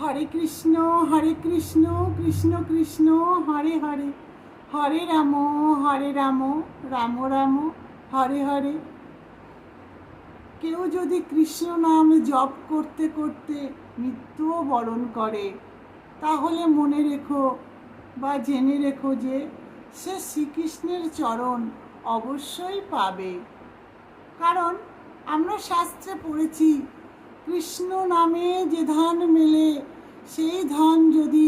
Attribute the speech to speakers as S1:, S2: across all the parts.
S1: হরে কৃষ্ণ হরে কৃষ্ণ কৃষ্ণ কৃষ্ণ হরে হরে হরে রাম হরে রাম রাম রাম হরে হরে কেউ যদি কৃষ্ণ নাম জপ করতে করতে মৃত্যুও বরণ করে তাহলে মনে রেখো বা জেনে রেখো যে সে শ্রীকৃষ্ণের চরণ অবশ্যই পাবে কারণ আমরা শাস্ত্রে পড়েছি কৃষ্ণ নামে যে ধান মেলে সেই ধান যদি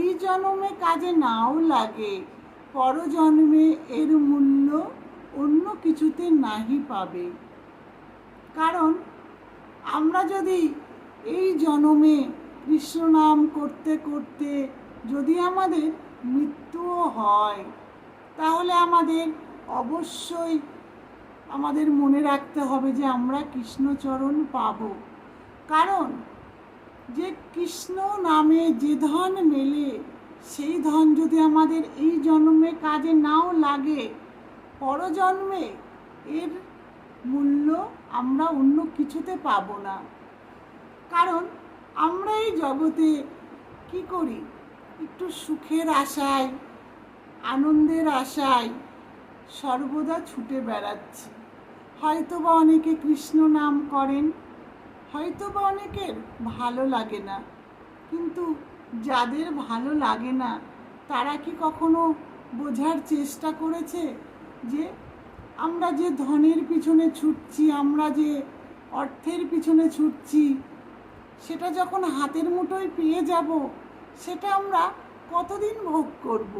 S1: এই জন্মে কাজে নাও লাগে পরজন্মে এর মূল্য অন্য কিছুতে নাহি পাবে কারণ আমরা যদি এই জন্মে কৃষ্ণ নাম করতে করতে যদি আমাদের মৃত্যুও হয় তাহলে আমাদের অবশ্যই আমাদের মনে রাখতে হবে যে আমরা কৃষ্ণচরণ পাবো কারণ যে কৃষ্ণ নামে যে ধন মেলে সেই ধন যদি আমাদের এই জন্মে কাজে নাও লাগে পরজন্মে এর মূল্য আমরা অন্য কিছুতে পাব না কারণ আমরা এই জগতে কি করি একটু সুখের আশায় আনন্দের আশায় সর্বদা ছুটে বেড়াচ্ছি হয়তোবা অনেকে কৃষ্ণ নাম করেন হয়তো বা অনেকের ভালো লাগে না কিন্তু যাদের ভালো লাগে না তারা কি কখনো বোঝার চেষ্টা করেছে যে আমরা যে ধনের পিছনে ছুটছি আমরা যে অর্থের পিছনে ছুটছি সেটা যখন হাতের মুঠোয় পেয়ে যাব সেটা আমরা কতদিন ভোগ করব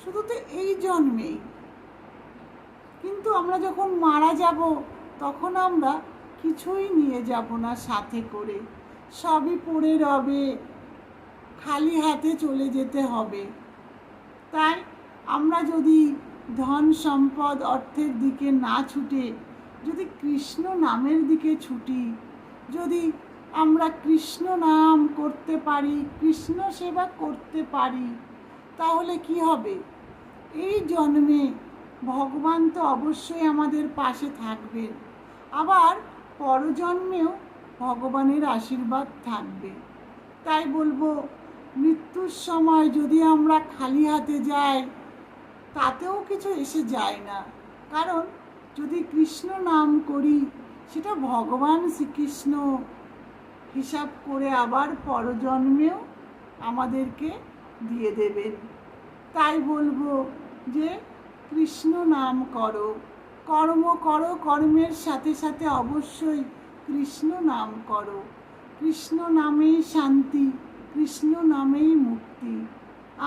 S1: শুধু তো এই জন্মেই কিন্তু আমরা যখন মারা যাব তখন আমরা কিছুই নিয়ে যাব না সাথে করে সবই পড়ে রবে খালি হাতে চলে যেতে হবে তাই আমরা যদি ধন সম্পদ অর্থের দিকে না ছুটে যদি কৃষ্ণ নামের দিকে ছুটি যদি আমরা কৃষ্ণ নাম করতে পারি কৃষ্ণ সেবা করতে পারি তাহলে কি হবে এই জন্মে ভগবান তো অবশ্যই আমাদের পাশে থাকবেন আবার পরজন্মেও ভগবানের আশীর্বাদ থাকবে তাই বলবো মৃত্যুর সময় যদি আমরা খালি হাতে যাই তাতেও কিছু এসে যায় না কারণ যদি কৃষ্ণ নাম করি সেটা ভগবান শ্রীকৃষ্ণ হিসাব করে আবার পরজন্মেও আমাদেরকে দিয়ে দেবেন তাই বলবো যে কৃষ্ণ নাম করো কর্ম করো কর্মের সাথে সাথে অবশ্যই কৃষ্ণ নাম করো কৃষ্ণ নামেই শান্তি কৃষ্ণ নামেই মুক্তি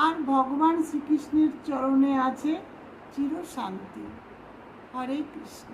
S1: আর ভগবান শ্রীকৃষ্ণের চরণে আছে চিরশান্তি হরে কৃষ্ণ